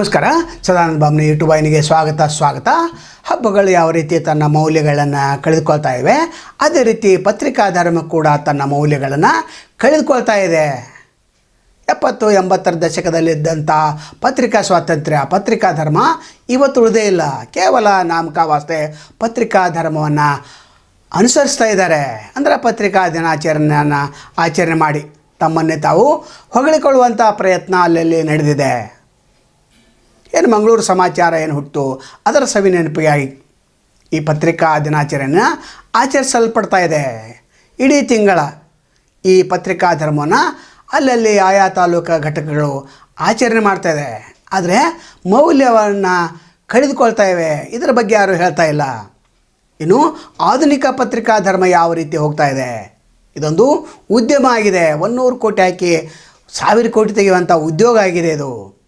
ನಮಸ್ಕಾರ. ಸದಾನಂದ ಬಾಬ್ನ ಯೂಟ್ಯೂಬ್ ವಾಹಿನಿಗೆ ಸ್ವಾಗತ ಸ್ವಾಗತ. ಹಬ್ಬಗಳು ಯಾವ ರೀತಿ ತನ್ನ ಮೌಲ್ಯಗಳನ್ನು ಕಳೆದುಕೊಳ್ತಾ ಇವೆ, ಅದೇ ರೀತಿ ಪತ್ರಿಕಾ ಧರ್ಮ ಕೂಡ ತನ್ನ ಮೌಲ್ಯಗಳನ್ನು ಕಳೆದುಕೊಳ್ತಾ ಇದೆ. ಎಪ್ಪತ್ತು ಎಂಬತ್ತರ ದಶಕದಲ್ಲಿದ್ದಂಥ ಪತ್ರಿಕಾ ಸ್ವಾತಂತ್ರ್ಯ ಪತ್ರಿಕಾ ಧರ್ಮ ಇವತ್ತು ಉಳಿದೇ ಇಲ್ಲ. ಕೇವಲ ನಾಮಕಾವಾಸ್ತೆ ಪತ್ರಿಕಾ ಧರ್ಮವನ್ನು ಅನುಸರಿಸ್ತಾ ಇದ್ದಾರೆ. ಅಂದರೆ ಪತ್ರಿಕಾ ದಿನಾಚರಣೆಯನ್ನು ಆಚರಣೆ ಮಾಡಿ ತಮ್ಮನ್ನೇ ತಾವು ಹೊಗಳಿಕೊಳ್ಳುವಂಥ ಪ್ರಯತ್ನ ಅಲ್ಲಲ್ಲಿ ನಡೆದಿದೆ. ಏನು ಮಂಗಳೂರು ಸಮಾಚಾರ ಏನು ಹುಟ್ಟು? ಅದರ ಸವಿ ನೆನಪಿಗಾಗಿ ಈ ಪತ್ರಿಕಾ ದಿನಾಚರಣೆ ಆಚರಿಸಲ್ಪಡ್ತಾ ಇದೆ. ಇಡೀ ತಿಂಗಳ ಈ ಪತ್ರಿಕಾ ಧರ್ಮವನ್ನು ಅಲ್ಲಲ್ಲಿ ಆಯಾ ತಾಲೂಕು ಘಟಕಗಳು ಆಚರಣೆ ಮಾಡ್ತಾ ಇದೆ. ಆದರೆ ಮೌಲ್ಯವನ್ನು ಕಳೆದುಕೊಳ್ತಾ ಇವೆ. ಇದರ ಬಗ್ಗೆ ಯಾರೂ ಹೇಳ್ತಾ ಇಲ್ಲ. ಇನ್ನು ಆಧುನಿಕ ಪತ್ರಿಕಾ ಧರ್ಮ ಯಾವ ರೀತಿ ಹೋಗ್ತಾ ಇದೆ? ಇದೊಂದು ಉದ್ಯಮ ಆಗಿದೆ. ಒನ್ನೂರು ಕೋಟಿ ಹಾಕಿ ಸಾವಿರ ಕೋಟಿ ತೆಗೆಯುವಂಥ ಉದ್ಯೋಗ ಆಗಿದೆ ಇದು.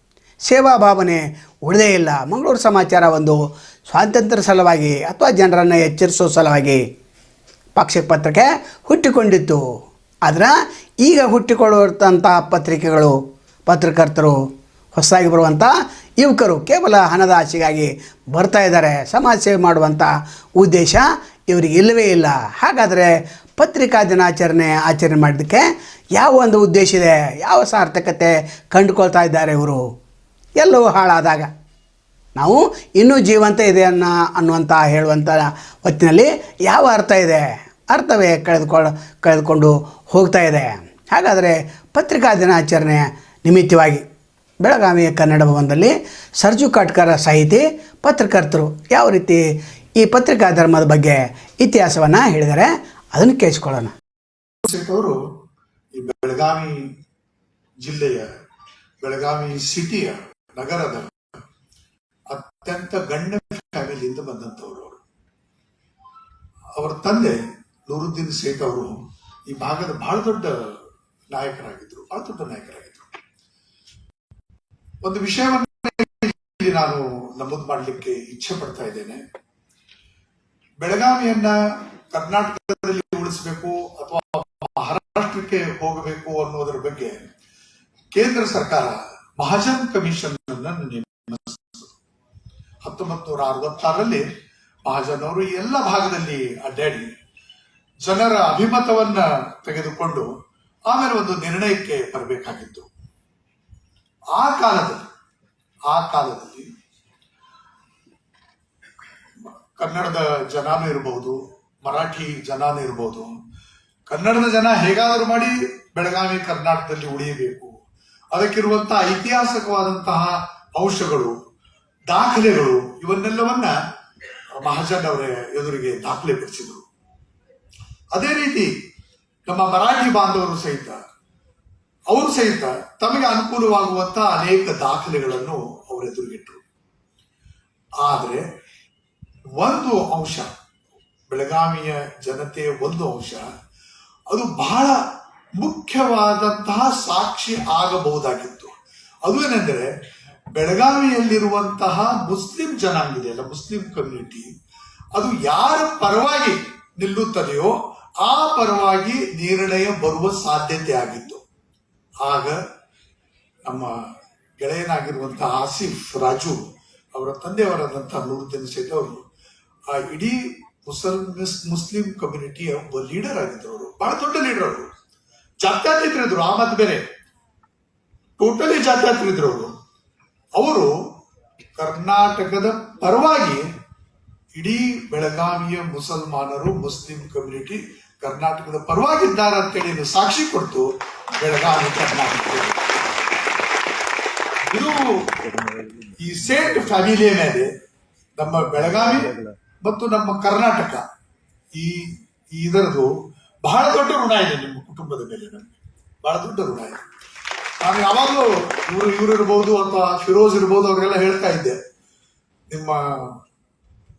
ಸೇವಾ ಭಾವನೆ ಉಳಿದೇ ಇಲ್ಲ. ಮಂಗಳೂರು ಸಮಾಚಾರ ಒಂದು ಸ್ವಾತಂತ್ರ್ಯ ಸಲುವಾಗಿ ಅಥವಾ ಜನರನ್ನು ಎಚ್ಚರಿಸೋ ಸಲುವಾಗಿ ಪಾಕ್ಷಿಕ ಪತ್ರಿಕೆ ಹುಟ್ಟಿಕೊಂಡಿತ್ತು. ಆದರೆ ಈಗ ಹುಟ್ಟಿಕೊಳ್ಳುವಂಥ ಪತ್ರಿಕೆಗಳು, ಪತ್ರಕರ್ತರು ಹೊಸದಾಗಿ ಬರುವಂಥ ಯುವಕರು ಕೇವಲ ಹಣದ ಆಸೆಗಾಗಿ ಬರ್ತಾ ಇದ್ದಾರೆ. ಸಮಾಜ ಸೇವೆ ಮಾಡುವಂಥ ಉದ್ದೇಶ ಇವರಿಗೆ ಇಲ್ಲವೇ ಇಲ್ಲ. ಹಾಗಾದರೆ ಪತ್ರಿಕಾ ದಿನಾಚರಣೆ ಆಚರಣೆ ಮಾಡೋದಕ್ಕೆ ಯಾವ ಒಂದು ಉದ್ದೇಶ ಇದೆ? ಯಾವ ಸಾರ್ಥಕತೆ ಕಂಡುಕೊಳ್ತಾ ಇದ್ದಾರೆ ಇವರು? ಎಲ್ಲವೂ ಹಾಳಾದಾಗ. ನಾವು ಇನ್ನೂ ಜೀವಂತ ಇದೆ ಅನ್ನ ಅನ್ನುವಂಥ ಹೇಳುವಂಥ ಹೊತ್ತಿನಲ್ಲಿ ಯಾವ ಅರ್ಥ ಇದೆ? ಅರ್ಥವೇ ಕಳೆದುಕೊಳ್ಳ ಕಳೆದುಕೊಂಡು ಹೋಗ್ತಾ ಇದೆ. ಹಾಗಾದರೆ ಪತ್ರಿಕಾ ದಿನಾಚರಣೆ ನಿಮಿತ್ತವಾಗಿ ಬೆಳಗಾವಿಯ ಕನ್ನಡ ಭವನದಲ್ಲಿ ಸರ್ಜು ಕಾಟ್ಕರ ಸಾಹಿತಿ, ಪತ್ರಕರ್ತರು ಯಾವ ರೀತಿ ಈ ಪತ್ರಿಕಾ ಧರ್ಮದ ಬಗ್ಗೆ ಇತಿಹಾಸವನ್ನು ಹೇಳಿದರೆ ಅದನ್ನು ಕೇಳಿಸ್ಕೊಳ್ಳೋಣ. ಅವರು ಬೆಳಗಾವಿ ಜಿಲ್ಲೆಯ, ಬೆಳಗಾವಿ ಸಿಟಿಯ ನಗರದ ಅತ್ಯಂತ ಗಣ್ಯ ಫ್ಯಾಮಿಲಿಯಿಂದ ಬಂದಂತವರು ಅವರು. ಅವರ ತಂದೆ ನೂರುದ್ದೀನ್ ಸೇಠ್ ಅವರು ಈ ಭಾಗದ ಬಹಳ ದೊಡ್ಡ ನಾಯಕರಾಗಿದ್ರು ಬಹಳ ದೊಡ್ಡ ನಾಯಕರಾಗಿದ್ರು. ಒಂದು ವಿಷಯವನ್ನು ನಾನು ನಮೂದು ಮಾಡಲಿಕ್ಕೆ ಇಚ್ಛೆ ಪಡ್ತಾ ಇದ್ದೇನೆ. ಬೆಳಗಾವಿಯನ್ನ ಕರ್ನಾಟಕದಲ್ಲಿ ಉಳಿಸಬೇಕು ಅಥವಾ ಮಹಾರಾಷ್ಟ್ರಕ್ಕೆ ಹೋಗಬೇಕು ಅನ್ನೋದರ ಬಗ್ಗೆ ಕೇಂದ್ರ ಸರ್ಕಾರ ಮಹಾಜನ್ ಕಮಿಷನ್ ಅನ್ನು ನೇಮಿಸಿತು ಹತ್ತೊಂಬತ್ತು ನೂರ ಅರವತ್ತಾರರಲ್ಲಿ ಮಹಾಜನ್ ಅವರು ಎಲ್ಲ ಭಾಗದಲ್ಲಿ ಅಡ್ಡಾಡಿ ಜನರ ಅಭಿಮತವನ್ನ ತೆಗೆದುಕೊಂಡು ಆಮೇಲೆ ಒಂದು ನಿರ್ಣಯಕ್ಕೆ ಬರಬೇಕಾಗಿತ್ತು. ಆ ಕಾಲದಲ್ಲಿ ಆ ಕಾಲದಲ್ಲಿ ಕನ್ನಡದ ಜನಾನು ಇರಬಹುದು ಮರಾಠಿ ಜನಾನು ಇರಬಹುದು ಕನ್ನಡದ ಜನ ಹೇಗಾದರೂ ಮಾಡಿ ಬೆಳಗಾವಿ, ಕರ್ನಾಟಕದಲ್ಲಿ ಉಳಿಯಬೇಕು. ಅದಕ್ಕಿರುವಂತಹ ಐತಿಹಾಸಿಕವಾದಂತಹ ಅಂಶಗಳು, ದಾಖಲೆಗಳು, ಇವನ್ನೆಲ್ಲವನ್ನ ಮಹಾಜನ್ ಅವರ ಎದುರಿಗೆ ದಾಖಲೆ ಪಡಿಸಿದರು. ಅದೇ ರೀತಿ ನಮ್ಮ ಮರಾಠಿ ಬಾಂಧವರು ಸಹಿತ, ಅವರು ಸಹಿತ ತಮಗೆ ಅನುಕೂಲವಾಗುವಂತಹ ಅನೇಕ ದಾಖಲೆಗಳನ್ನು ಅವರು ಎದುರುಗಿಟ್ಟರು ಆದರೆ ಒಂದು ಅಂಶ, ಬೆಳಗಾವಿಯ ಜನತೆಯ ಒಂದು ಅಂಶ, ಅದು ಬಹಳ ಮುಖ್ಯವಾದಂತಹ ಸಾಕ್ಷಿ ಆಗಬಹುದಾಗಿತ್ತು. ಅದು ಏನೆಂದರೆ ಬೆಳಗಾವಿಯಲ್ಲಿರುವಂತಹ ಮುಸ್ಲಿಂ ಜನಾಂಗ ಇದೆಯಲ್ಲ ಮುಸ್ಲಿಂ ಕಮ್ಯುನಿಟಿ ಅದು ಯಾರ ಪರವಾಗಿ ನಿಲ್ಲುತ್ತದೆಯೋ ಆ ಪರವಾಗಿ ನಿರ್ಣಯ ಬರುವ ಸಾಧ್ಯತೆ ಆಗಿತ್ತು. ಆಗ ನಮ್ಮ ಗೆಳೆಯನಾಗಿರುವಂತಹ ಆಸಿಫ್ ರಾಜು ಅವರ ತಂದೆಯವರಾದಂತಹ ನೂರುದ್ದೀನ್ ಸೇಠ್ ಅವರು, ಆ ಇಡೀ ಮುಸ್ಲಿಂ ಮುಸ್ಲಿಂ ಕಮ್ಯುನಿಟಿಯ ಒಬ್ಬ ಲೀಡರ್ ಆಗಿದ್ದರು ಅವರು. ಬಹಳ ದೊಡ್ಡ ಲೀಡರ್ ಅವರು. ಜಾತ್ಯಾತೀತರಿದ್ರು ಆ ಮತ ಬೇರೆ. ಟೋಟಲಿ ಜಾತ್ಯಾತೀತರಿದ್ರು ಅವರು. ಅವರು ಕರ್ನಾಟಕದ ಪರವಾಗಿ ಇಡೀ ಬೆಳಗಾವಿಯ ಮುಸಲ್ಮಾನರು, ಮುಸ್ಲಿಂ ಕಮ್ಯುನಿಟಿ ಕರ್ನಾಟಕದ ಪರವಾಗಿದ್ದಾರೆ ಅಂತೇಳಿ ಸಾಕ್ಷಿ ಕೊಡ್ತು ಬೆಳಗಾವಿ ಕರ್ನಾಟಕ ಇದು ಈ ಸೇಂಟ್ ಫ್ಯಾಮಿಲಿಯ ಮೇಲೆ ನಮ್ಮ ಬೆಳಗಾವಿ ಮತ್ತು ನಮ್ಮ ಕರ್ನಾಟಕ ಈ ಇದರದು ಬಹಳ ದೊಡ್ಡ ಋಣ ಇದೆ ನಿಮ್ಮ ಕುಟುಂಬದ ಮೇಲೆ ನನಗೆ ಬಹಳ ದೊಡ್ಡ ಋಣ ಇದೆ. ನಾನು ಯಾವಾಗಲೂ ಇವರು ಇವರು ಇರ್ಬೋದು ಅಥವಾ ಫಿರೋಜ್ ಇರ್ಬೋದು ಅವರೆಲ್ಲ ಹೇಳ್ತಾ ಇದ್ದೆ. ನಿಮ್ಮ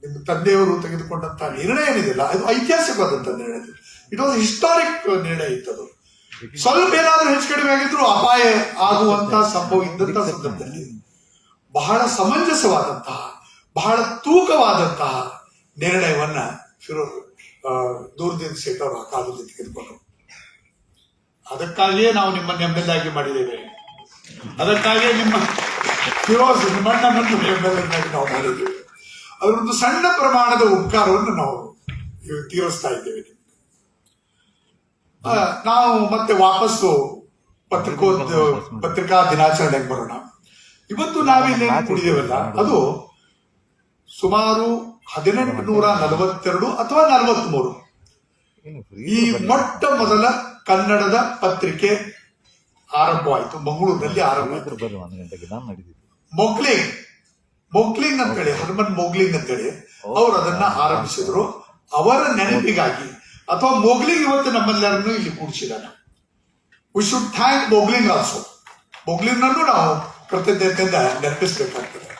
ನಿಮ್ಮ ತಂದೆಯವರು ತೆಗೆದುಕೊಂಡಂತ ನಿರ್ಣಯ ಏನಿದೆಯಲ್ಲ ಅದು ಐತಿಹಾಸಿಕವಾದಂತ ನಿರ್ಣಯ ಇಟ್ ವಾಸ್ ಹಿಸ್ಟಾರಿಕ್ ನಿರ್ಣಯ ಇತ್ತದು ಸ್ವಲ್ಪ ಏನಾದರೂ ಹೆಚ್ಚು ಕಡಿಮೆ ಆಗಿದ್ರು ಅಪಾಯ ಆಗುವಂತ ಸಂಭವ ಇದ್ದಂತ ಸಂದರ್ಭದಲ್ಲಿ ಬಹಳ ಸಮಂಜಸವಾದಂತಹ ಬಹಳ ತೂಕವಾದಂತಹ ನಿರ್ಣಯವನ್ನ ಆ, ದೂರದಿಂದ ಸೇಠ್ ಅವರು ಆ ಕಾಲದಲ್ಲಿ ತೆಗೆದುಕೊಂಡು ಅದಕ್ಕಾಗಿಯೇ ನಾವು ನಿಮ್ಮನ್ನು ಎಂ ಎಲ್ ಆಗಿ ಮಾಡಿದ್ದೇವೆ. ಅದಕ್ಕಾಗಿಯೇ ನಿಮ್ಮ ಫಿರೋಸ್ ನಿಮ್ಮಣ್ಣನನ್ನು ಬೆಂಬಲನ್ನಾಗಿ ನಾವು ಮಾಡಿದ್ದೇವೆ. ಅದರೊಂದು ಸಣ್ಣ ಪ್ರಮಾಣದ ಉಪಕಾರವನ್ನು ನಾವು ತೀರಿಸ್ತಾ ಇದ್ದೇವೆ. ಆ, ನಾವು ಮತ್ತೆ ವಾಪಸ್ಸು ಪತ್ರಿಕೋದ್ ಪತ್ರಿಕಾ ದಿನಾಚರಣೆಗೆ ಬರೋಣ. ಇವತ್ತು ನಾವಿಲ್ಲಿ ಕುಡಿದೇವಲ್ಲ ಅದು ಸುಮಾರು ಹದಿನೆಂಟು ನೂರ ನಲವತ್ತೆರಡು ಅಥವಾ ನಲವತ್ಮೂರು. ಈ ಮೊಟ್ಟ ಮೊದಲ ಕನ್ನಡದ ಪತ್ರಿಕೆ ಆರಂಭವಾಯಿತು. ಮಂಗಳೂರಿನಲ್ಲಿ ಆರಂಭ ಮೊಗ್ಲಿಂಗ್ ಮೊಗ್ಲಿಂಗ್. ಮೊಗ್ಲಿಂಗ್ ಅಂತೇಳಿ ಹನುಮನ್ ಮೊಗ್ಲಿಂಗ್ ಅಂತೇಳಿ ಅವರು ಅದನ್ನ ಆರಂಭಿಸಿದ್ರು. ಅವರ ನೆನಪಿಗಾಗಿ ಅಥವಾ ಮೊಗ್ಲಿಂಗ್ ಇವತ್ತು ನಮ್ಮೆಲ್ಲರನ್ನು ಇಲ್ಲಿ ಕೂಡಿಸಿದಾನೆ we should thank Mogling also Mogling ನಾವು ಕೃತಜ್ಞತೆಯಿಂದ ನೆನಪಿಸಬೇಕಾಗ್ತದೆ.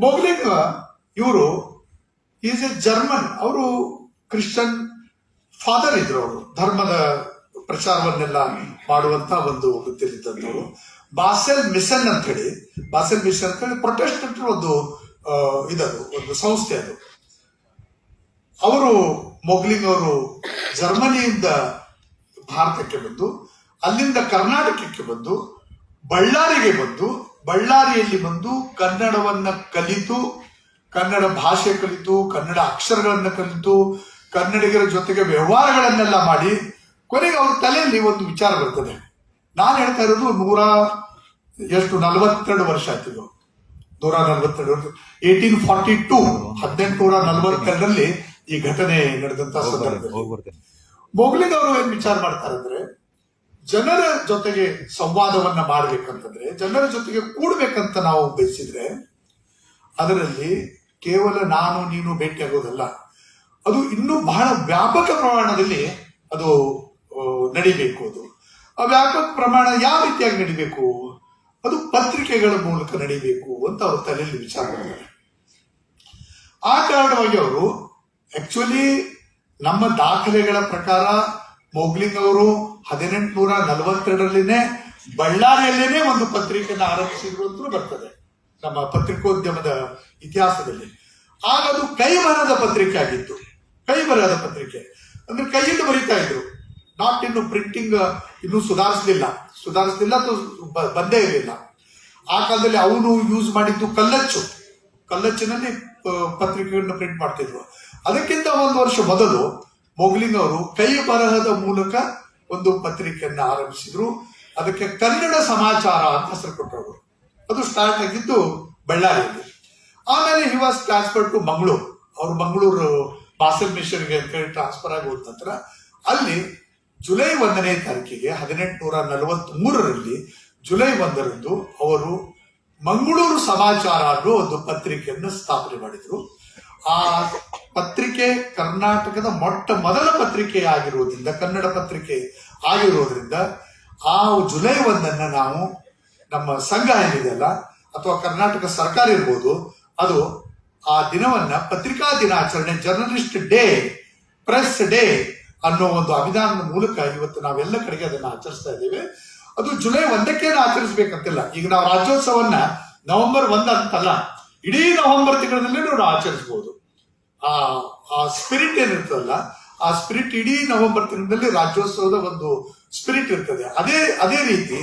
ಮೊಗ್ಲಿಂಗ್ ಇವರು ಈಸ್ ಎ ಜರ್ಮನ್ ಅವರು ಕ್ರಿಶ್ಚಿಯನ್ ಫಾದರ್ ಇದ್ರು ಅವರು. ಧರ್ಮದ ಪ್ರಚಾರವನ್ನೆಲ್ಲ ಮಾಡುವಂತ ಒಂದು ವೃತ್ತಿಯಲ್ಲಿದ್ದಂಥವ್ರು. ಬಾಸೆಲ್ ಮಿಷನ್ ಅಂತ ಹೇಳಿ ಬಾಸೆಲ್ ಮಿಷನ್ ಅಂತ ಹೇಳಿ ಪ್ರೊಟೆಸ್ಟೆಂಟ್ ಒಂದು ಇದದು, ಒಂದು ಸಂಸ್ಥೆ ಅದು. ಅವರು ಮೊಗ್ಲಿಂಗ್ ಅವರು ಜರ್ಮನಿಯಿಂದ ಭಾರತಕ್ಕೆ ಬಂದು, ಅಲ್ಲಿಂದ ಕರ್ನಾಟಕಕ್ಕೆ ಬಂದು, ಬಳ್ಳಾರಿಗೆ ಬಂದು, ಬಳ್ಳಾರಿಯಲ್ಲಿ ಬಂದು ಕನ್ನಡವನ್ನ ಕಲಿತು ಕನ್ನಡ ಭಾಷೆ ಕಲಿತು ಕನ್ನಡ ಅಕ್ಷರಗಳನ್ನು ಕಲಿತು ಕನ್ನಡಿಗರ ಜೊತೆಗೆ ವ್ಯವಹಾರಗಳನ್ನೆಲ್ಲ ಮಾಡಿ ಕೊನೆಗೆ ಅವ್ರ ತಲೆಯಲ್ಲಿ ಒಂದು ವಿಚಾರ ಬರ್ತದೆ. ನಾನು ಹೇಳ್ತಾ ಇರೋದು ನೂರ ಎಷ್ಟು ನಲವತ್ತೆರಡು ವರ್ಷ ಆಯ್ತು ನೂರ ನಲವತ್ತೆರಡು ವರ್ಷ. ಏಟೀನ್ ಫಾರ್ಟಿ ಟೂ ಹದಿನೆಂಟುನೂರ ನಲವತ್ತೆರಡರಲ್ಲಿ ಈ ಘಟನೆ ನಡೆದಂತ ಸಂದರ್ಭದಲ್ಲಿ. ಬರ್ತೇನೆ ಅವರು ಏನ್ ವಿಚಾರ ಮಾಡ್ತಾರೆ ಅಂದ್ರೆ ಜನರ ಜೊತೆಗೆ ಸಂವಾದವನ್ನ ಮಾಡ್ಬೇಕಂತಂದ್ರೆ ಜನರ ಜೊತೆಗೆ ಕೂಡ್ಬೇಕಂತ ನಾವು ಬಯಸಿದ್ರೆ ಅದರಲ್ಲಿ ಕೇವಲ ನಾನು, ನೀನು ಭೇಟಿಯಾಗೋದಲ್ಲ ಅದು ಇನ್ನೂ ಬಹಳ ವ್ಯಾಪಕ ಪ್ರಮಾಣದಲ್ಲಿ ಅದು ನಡಿಬೇಕು ಅದು. ಆ ವ್ಯಾಪಕ ಪ್ರಮಾಣ ಯಾವ ರೀತಿಯಾಗಿ ನಡಿಬೇಕು? ಅದು ಪತ್ರಿಕೆಗಳ ಮೂಲಕ ನಡಿಬೇಕು ಅಂತ ಅವರು ತಲೆಯಲ್ಲಿ ವಿಚಾರ ಮಾಡ್ತಾರೆ. ಆ ಕಾರಣವಾಗಿ ಅವರು ಆಕ್ಚುಲಿ ನಮ್ಮ ದಾಖಲೆಗಳ ಪ್ರಕಾರ ಮೊಗ್ಲಿಂಗ್ ಅವರು ಹದಿನೆಂಟುನೂರ ನಲವತ್ತೆರಡರಲ್ಲಿನೇ ಬಳ್ಳಾರಿಯಲ್ಲೇನೆ ಒಂದು ಪತ್ರಿಕೆಯನ್ನು ಆರಂಭಿಸಿದ್ರು ಅಂತ ಬರ್ತದೆ. ನಮ್ಮ ಪತ್ರಿಕೋದ್ಯಮದ ಇತಿಹಾಸದಲ್ಲಿ. ಆಗ ಅದು ಕೈಬರಹದ ಪತ್ರಿಕೆ ಆಗಿತ್ತು. ಕೈಬರಹದ ಪತ್ರಿಕೆ. ಅಂದ್ರೆ ಕೈಯಿಂದ ಬರೀತಾ ಇದ್ರು. ನಾಟ್ ಇನ್ನು ಪ್ರಿಂಟಿಂಗ್ ಇನ್ನೂ ಸುಧಾರಿಸಲಿಲ್ಲ. ಸುಧಾರಿಸಲಿಲ್ಲ ಅಥವಾ ಬಂದೇ ಇರಲಿಲ್ಲ. ಆ ಕಾಲದಲ್ಲಿ ಅವನು ಯೂಸ್ ಮಾಡಿದ್ದು ಕಲ್ಲಚ್ಚು. ಕಲ್ಲಚ್ಚಿನಲ್ಲಿ ಪತ್ರಿಕೆಗಳನ್ನ ಪ್ರಿಂಟ್ ಮಾಡ್ತಿದ್ರು. ಅದಕ್ಕಿಂತ ಒಂದು ವರ್ಷ ಮೊದಲು ಮೊಗ್ಲಿಂಗ್ ಅವರು ಕೈ ಬರಹದ ಮೂಲಕ ಒಂದು ಪತ್ರಿಕೆಯನ್ನ ಆರಂಭಿಸಿದ್ರು. ಅದಕ್ಕೆ ಕನ್ನಡ ಸಮಾಚಾರ ಅಂತ ಹೆಸರು ಕೊಟ್ಟರು ಅದು ಸ್ಟಾರ್ಟ್ ಆಗಿದ್ದು ಬಳ್ಳಾರಿಯಲ್ಲಿ ಆಮೇಲೆ he was transfer to Mangaluru ಅವರು ಮಂಗಳೂರು ಬಾಸಲ್ ಮಿಷನ್ಗೆ ಅಂತ ಹೇಳಿ ಟ್ರಾನ್ಸ್ಫರ್ ಆಗಿ ನಂತರ ಅಲ್ಲಿ ಜುಲೈ ಒಂದನೇ ತಾರೀಕಿಗೆ, ಹದಿನೆಂಟುನೂರ ನಲವತ್ತ್ ಮೂರರಲ್ಲಿ ಜುಲೈ ಒಂದರಂದು ಅವರು ಮಂಗಳೂರು ಸಮಾಚಾರ ಅನ್ನೋ ಒಂದು ಪತ್ರಿಕೆಯನ್ನು ಸ್ಥಾಪನೆ ಮಾಡಿದ್ರು. ಆ ಪತ್ರಿಕೆ ಕರ್ನಾಟಕದ ಮೊಟ್ಟ ಮೊದಲ ಪತ್ರಿಕೆ ಆಗಿರುವುದರಿಂದ ಕನ್ನಡ ಪತ್ರಿಕೆ ಆಗಿರುವುದರಿಂದ ಆ ಜುಲೈ ಒಂದನ್ನು ನಾವು ನಮ್ಮ ಸಂಘ ಏನಿದೆಯಲ್ಲ ಅಥವಾ ಕರ್ನಾಟಕ ಸರ್ಕಾರ ಇರ್ಬೋದು, ಅದು ಆ ದಿನವನ್ನ ಪತ್ರಿಕಾ ದಿನಾಚರಣೆ ಜರ್ನಲಿಸ್ಟ್ ಡೇ ಪ್ರೆಸ್ ಡೇ ಅನ್ನೋ ಒಂದು ಅಭಿಧಾನದ ಮೂಲಕ ಇವತ್ತು ನಾವೆಲ್ಲ ಕಡೆಗೆ ಅದನ್ನ ಆಚರಿಸ್ತಾ ಇದ್ದೇವೆ. ಅದು ಜುಲೈ ಒಂದಕ್ಕೆ ಆಚರಿಸ್ಬೇಕಂತಿಲ್ಲ. ಈಗ ನಾವು ರಾಜ್ಯೋತ್ಸವನ್ನ ನವೆಂಬರ್ ಒಂದ್ ಅಂತಲ್ಲ, ಇಡೀ ನವೆಂಬರ್ ತಿಂಗಳಲ್ಲಿ ನಾವು ಆಚರಿಸಬಹುದು ಆ ಆ ಸ್ಪಿರಿಟ್ ಏನಿರ್ತದಲ್ಲ, ಆ ಸ್ಪಿರಿಟ್ ಇಡೀ ನವೆಂಬರ್ ತಿಂಗಳಲ್ಲಿ ರಾಜ್ಯೋತ್ಸವದ ಒಂದು ಸ್ಪಿರಿಟ್ ಇರ್ತದೆ. ಅದೇ ಅದೇ ರೀತಿ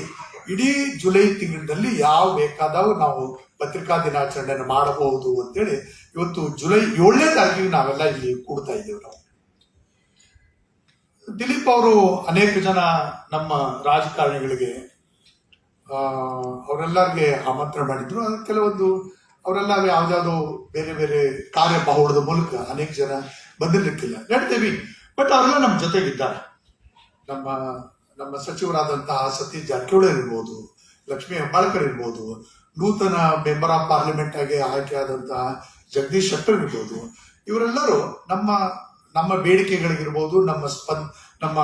ಇಡೀ ಜುಲೈ ತಿಂಗಳಿನಲ್ಲಿ ಯಾವ ಬೇಕಾದಾಗ ನಾವು ಪತ್ರಿಕಾ ದಿನಾಚರಣೆಯನ್ನು ಮಾಡಬಹುದು ಅಂತೇಳಿ ಇವತ್ತು ಜುಲೈ ಏಳನೇ ತಾರೀಕಿಗೆ ನಾವೆಲ್ಲ ಇಲ್ಲಿ ಕೂಡ್ತಾ ಇದ್ದೇವೆ ನಾವು. ದಿಲೀಪ್ ಅವರು ಅನೇಕ ಜನ ನಮ್ಮ ರಾಜಕಾರಣಿಗಳಿಗೆ ಅವರೆಲ್ಲರಿಗೆ ಆಮಂತ್ರಣ ಮಾಡಿದ್ರು. ಕೆಲವೊಂದು ಅವರೆಲ್ಲ ಯಾವ್ದಾದ್ರು ಬೇರೆ ಬೇರೆ ಕಾರ್ಯಬಹುಳದ ಮೂಲಕ ಅನೇಕ ಜನ ಬಂದಿರ್ಲಿಕ್ಕಿಲ್ಲ. ನಡ್ತೇವಿ. ಬಟ್ ಅವರೆಲ್ಲ ನಮ್ಮ ಜೊತೆಗಿದ್ದಾರೆ. ನಮ್ಮ ನಮ್ಮ ಸಚಿವರಾದಂತಹ ಸತೀಶ್ ಜಾರಕಿಹೊಳಿ ಇರ್ಬೋದು, ಲಕ್ಷ್ಮೀ ಹೆಬ್ಬಾಳ್ಕರ್ ಇರ್ಬೋದು, ನೂತನ ಮೆಂಬರ್ ಆಫ್ ಪಾರ್ಲಿಮೆಂಟ್ ಆಗಿ ಆಯ್ಕೆಯಾದಂತಹ ಜಗದೀಶ್ ಶೆಟ್ಟರ್ ಇರ್ಬೋದು, ಇವರೆಲ್ಲರೂ ನಮ್ಮ ನಮ್ಮ ಬೇಡಿಕೆಗಳಿಗಿರ್ಬೋದು, ನಮ್ಮ ಸ್ಪಂದ, ನಮ್ಮ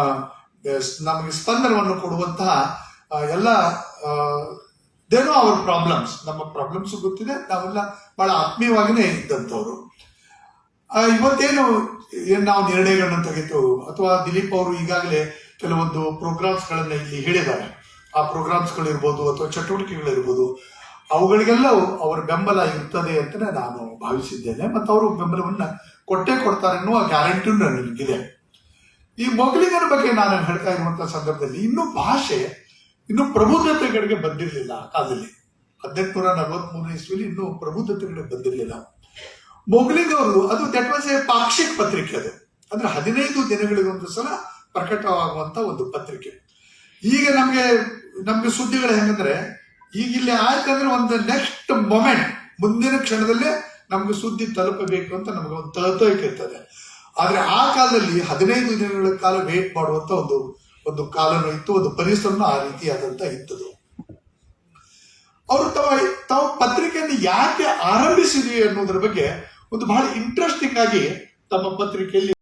ನಮಗೆ ಸ್ಪಂದನವನ್ನು ಕೊಡುವಂತಹ ಎಲ್ಲ ದೇನೋ ಅವ್ರ ಪ್ರಾಬ್ಲಮ್ಸ್ ನಮ್ಮ ಪ್ರಾಬ್ಲಮ್ಸ್ ಗೊತ್ತಿದೆ, ನಾವೆಲ್ಲ ಬಹಳ ಆತ್ಮೀಯವಾಗಿನೇ ಇದ್ದಂಥವ್ರು. ಇವತ್ತೇನು, ಏನು ನಾವು ನಿರ್ಣಯಗಳನ್ನು ತೆಗೆತು, ಅಥವಾ ದಿಲೀಪ್ ಅವರು ಈಗಾಗಲೇ ಕೆಲವೊಂದು ಪ್ರೋಗ್ರಾಮ್ಸ್ ಗಳನ್ನ ಇಲ್ಲಿ ಹೇಳಿದ್ದಾರೆ. ಆ ಪ್ರೋಗ್ರಾಮ್ಸ್ ಗಳಿರ್ಬೋದು ಅಥವಾ ಚಟುವಟಿಕೆಗಳಿರ್ಬೋದು ಅವುಗಳಿಗೆಲ್ಲ ಅವರ ಬೆಂಬಲ ಇರ್ತದೆ ಅಂತ ನಾನು ಭಾವಿಸಿದ್ದೇನೆ. ಮತ್ತು ಅವರು ಬೆಂಬಲವನ್ನ ಕೊಟ್ಟೇ ಕೊಡ್ತಾರೆ ಅನ್ನುವ ಗ್ಯಾರಂಟಿ ನನಗಿದೆ ಈ ಮೊಘಲಿಗರ ಬಗ್ಗೆ ನಾನು ಹೇಳ್ತಾ ಇರುವಂತಹ ಸಂದರ್ಭದಲ್ಲಿ ಇನ್ನೂ ಭಾಷೆ, ಇನ್ನು ಪ್ರಬುದ್ಧತೆಗಳಿಗೆ ಬಂದಿರಲಿಲ್ಲ ಆ ಕಾಲದಲ್ಲಿ. ಹದಿನೆಂಟುನೂರ ನಲವತ್ಮೂರನೇ ಇಸ್ವಿಲಿ ಇನ್ನೂ ಪ್ರಬುದ್ಧತೆಗಳಿಗೆ ಬಂದಿರಲಿಲ್ಲ. ಮೊಘಲಿಗವರು ಅದು ದಟ್ ವಾಸ್ ಎ ಪಾಕ್ಷಿಕ ಪತ್ರಿಕೆ ಅದು. ಅಂದ್ರೆ ಹದಿನೈದು ದಿನಗಳಿಗೊಂದು ಸಲ ಪ್ರಕಟವಾಗುವಂತ ಒಂದು ಪತ್ರಿಕೆ. ಈಗ ನಮಗೆ ನಮಗೆ ಸುದ್ದಿಗಳು ಹೆಂಗಂದ್ರೆ, ಈಗ ಇಲ್ಲಿ ಆಯ್ತಂದ್ರೆ ಒಂದು ನೆಕ್ಸ್ಟ್ ಮೊಮೆಂಟ್ ಮುಂದಿನ ಕ್ಷಣದಲ್ಲೇ ನಮ್ಗೆ ಸುದ್ದಿ ತಲುಪಬೇಕು ಅಂತ ನಮ್ಗೆ ಒಂದು ತಳತಳಿಕೆ ಇರ್ತದೆ. ಆದ್ರೆ ಆ ಕಾಲದಲ್ಲಿ ಹದಿನೈದು ದಿನಗಳ ಕಾಲ ವೇಟ್ ಮಾಡುವಂತ ಒಂದು ಒಂದು ಕಾಲನೂ ಇತ್ತು, ಒಂದು ಪರಿಸರನೂ ಆ ರೀತಿಯಾದಂತ ಇತ್ತು ಅವರು ತಮ್ಮ, ತಾವು ಪತ್ರಿಕೆಯನ್ನು ಯಾಕೆ ಆರಂಭಿಸಿದ್ವಿ ಅನ್ನೋದ್ರ ಬಗ್ಗೆ ಒಂದು ಬಹಳ ಇಂಟ್ರೆಸ್ಟಿಂಗ್ ಆಗಿ ತಮ್ಮ ಪತ್ರಿಕೆಯಲ್ಲಿ